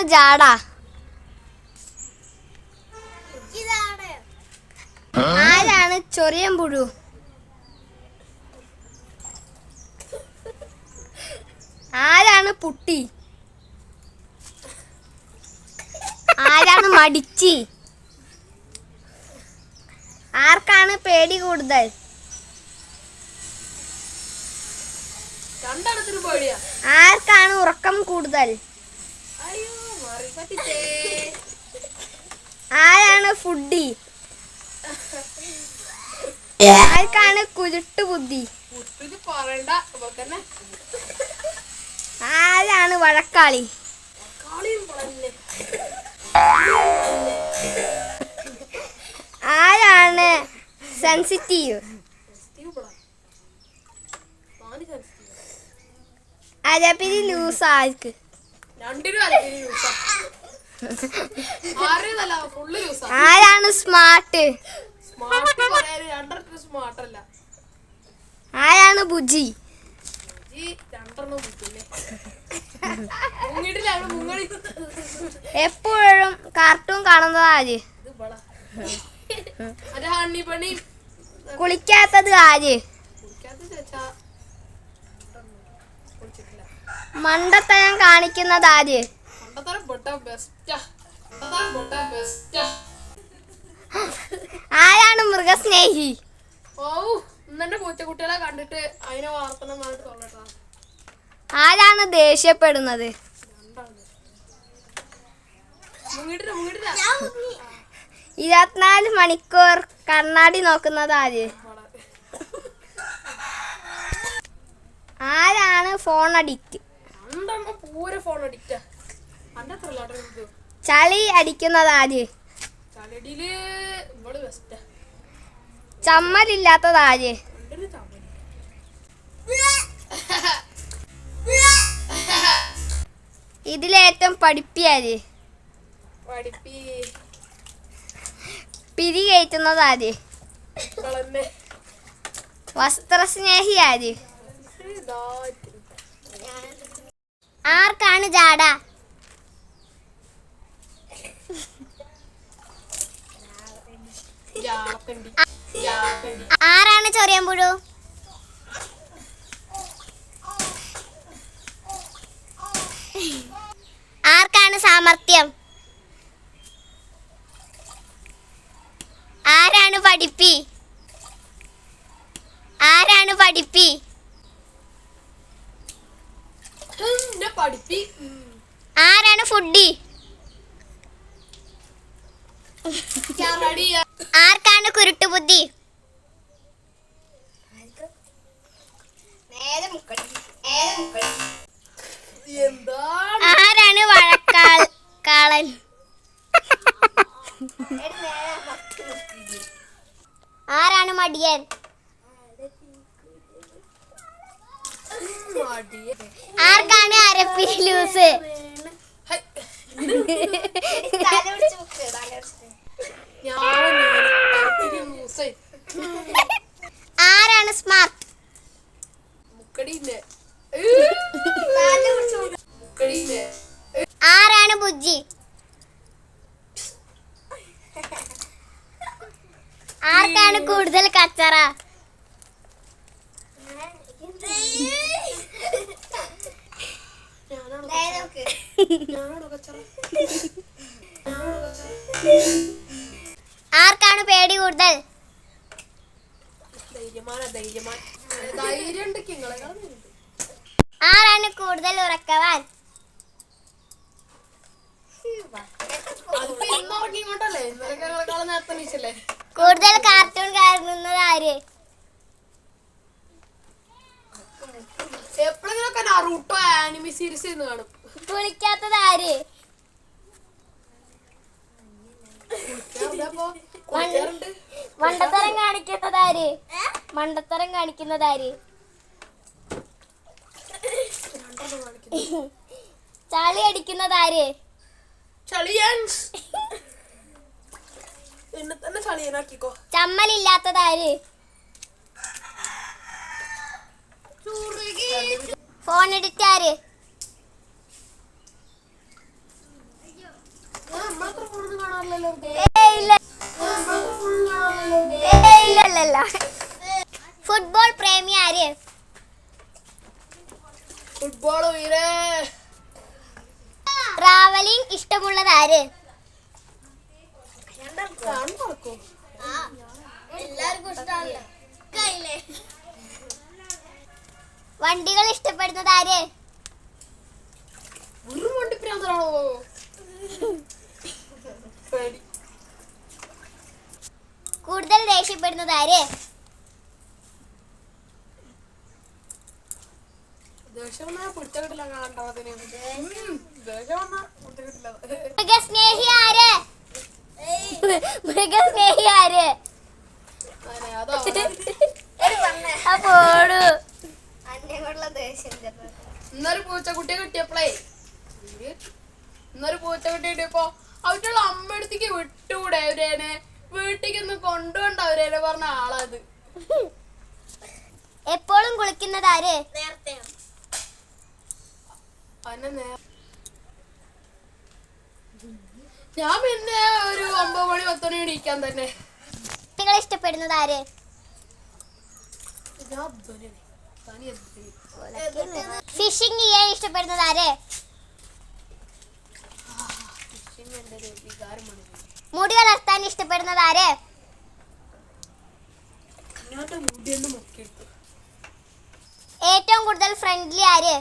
ആർക്കാണ് ജാട. ആരാണ് ചൊറിയൻ പുഴു? ആരാണ് പുട്ടി? ആരാണ് മടിച്ചി? ആർക്കാണ് പേടി കൂടുതൽ? ആർക്കാണ് ഉറക്കം കൂടുതൽ? ആരാണ് ഫുഡി? ആർക്കാണ് കുരുട്ട് ബുദ്ധി ആരാണ് വഴക്കാളി? ആരാണ് സെൻസിറ്റീവ്? അരപ്പിരി ലൂസ് ആർക്ക് രണ്ടിനും ആരാണ് സ്മാർട്ട് ആരാണ് ബുജി എപ്പോഴും കാർട്ടൂൺ കാണുന്നത് ആര്? കുളിക്കാത്തത് ആര്? മണ്ടത്തരം കാണിക്കുന്നത് ആര്? പൊട്ട ബെസ്റ്റാ. പണ്ടത്തരം പൊട്ട ബെസ്റ്റാ. ആരാണ് മൃഗസ്നേഹി? ഓ ഇന്നെ പൂച്ചക്കുട്ടികളെ കണ്ടിട്ട് അതിനെ വളർത്തണം തോന്നട്ടാ ആരാണ് ദേഷ്യപ്പെടുന്നത്? ഇരുപത്തിനാല് മണിക്കൂർ കണ്ണാടി നോക്കുന്നത് ആര്? ആരാണ് ഫോൺ അഡിക്റ്റ്? പൂര ഫോൺ അടിക്റ്റാ ചളി അടിക്കുന്നത് ആര്? ചലടിയിൽ ഇവൾ ബെസ്റ്റാ ചമ്മലില്ലാത്തത് ആര്? രണ്ടിന് ചമ്മൽ. ഇതിലേറ്റവും പഠിപ്പിയാര് പഠിപ്പി പിരി കയറ്റുന്നത് ആര്? വസ്ത്രസ്നേഹി ആർക്കാണ് ജാട? ആരാണ് ചൊറിയമ്പുഴു ആർക്കാണ് സാമർത്ഥ്യം ആരാണ് പഠിപ്പി? ആരാണ് പഠിപ്പി? ആരാണ് ഫുഡി. ആർക്കാണ് കുരുട്ടുബുദ്ധി ആരാണ് വഴക്കാൾ കാളൻ? ആരാണ് മടിയൻ? മടിയെ. ആർക്കാണ് അരപ്പിരി ലൂസ്? ആരാണ് ബുജ്ജി? ആർക്കാണ് കൂടുതൽ കച്ചറ? ആർക്കാണ് പേടി കൂടുതൽ? ധൈര്യമാണ് ധൈര്യമാണ്. ധൈര്യം ഉണ്ടെങ്കിൽ ഇങ്ങളെ ആരാണ് കൂടുതൽ ഉറക്കവാൻ? കൂടുതൽ കാർട്ടൂൺ കാണുന്നത് ആര്? എപ്പോഴെങ്കിലൊക്കെ നറൂട്ടോ ആനിമി സീരീസ് എന്ന് കാണും. ആര്? മണ്ടത്തരം കാണിക്കുന്നത് ആര്? മണ്ടത്തരം കാണിക്കുന്നത് ആര്? ചളി അടിക്കുന്നത് ആര്? ചളിയൻസ്. എന്നെ തന്നെ ചളിയനാക്കിക്കോ ചമ്മലില്ലാത്തത് ആര്? ഫോൺ എഡിറ്റ് ആര്? ഫുട്ബോൾ പ്രേമി ആര്? ഫുട്ബോൾ വീരേ ട്രാവലിംഗ് ഇഷ്ടമുള്ളത് ആര്? വണ്ടികൾ ഇഷ്ടപ്പെടുന്നത് ആര്? കൂടുതൽ ദേഷ്യപ്പെടുന്നത് ആര്? മൃഗസ്നേഹി ആര്? മൃഗസ്നേഹി ആര്? അപ്പോടു ഇന്നൊരു പൂച്ചക്കുട്ടിയെ കിട്ടിയപ്പോളേ ഇന്നൊരു പൂച്ചക്കുട്ടി കിട്ടിയപ്പോ അവരുടെ അമ്മടുത്തേക്ക് വിട്ടുകൂടെ അവരേനെ. വീട്ടിലേക്ക് ഒന്ന് കൊണ്ടുപോണ്ട അവരേനെ പറഞ്ഞ ആളത് എപ്പോഴും കുളിക്കുന്നത് ആര്? അവനെ നേ ഞാൻ പിന്നെ ഒരു ഒമ്പത് മണി പത്ത് മണി ഇടിക്കാൻ തന്നെ. നിങ്ങൾ ഇഷ്ടപ്പെടുന്നത് ആര്? ഫിഷിംഗ് ചെയ്യാൻ ഇഷ്ടപ്പെടുന്നത് ആര്? മുടി വളർത്താൻ ഇഷ്ടപ്പെടുന്നത് ആര്? ഏറ്റവും കൂടുതൽ ഫ്രണ്ട്ലി ആര്?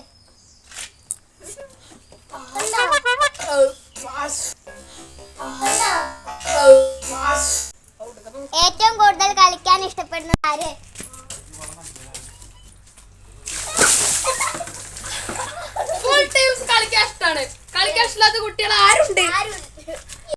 ഏറ്റവും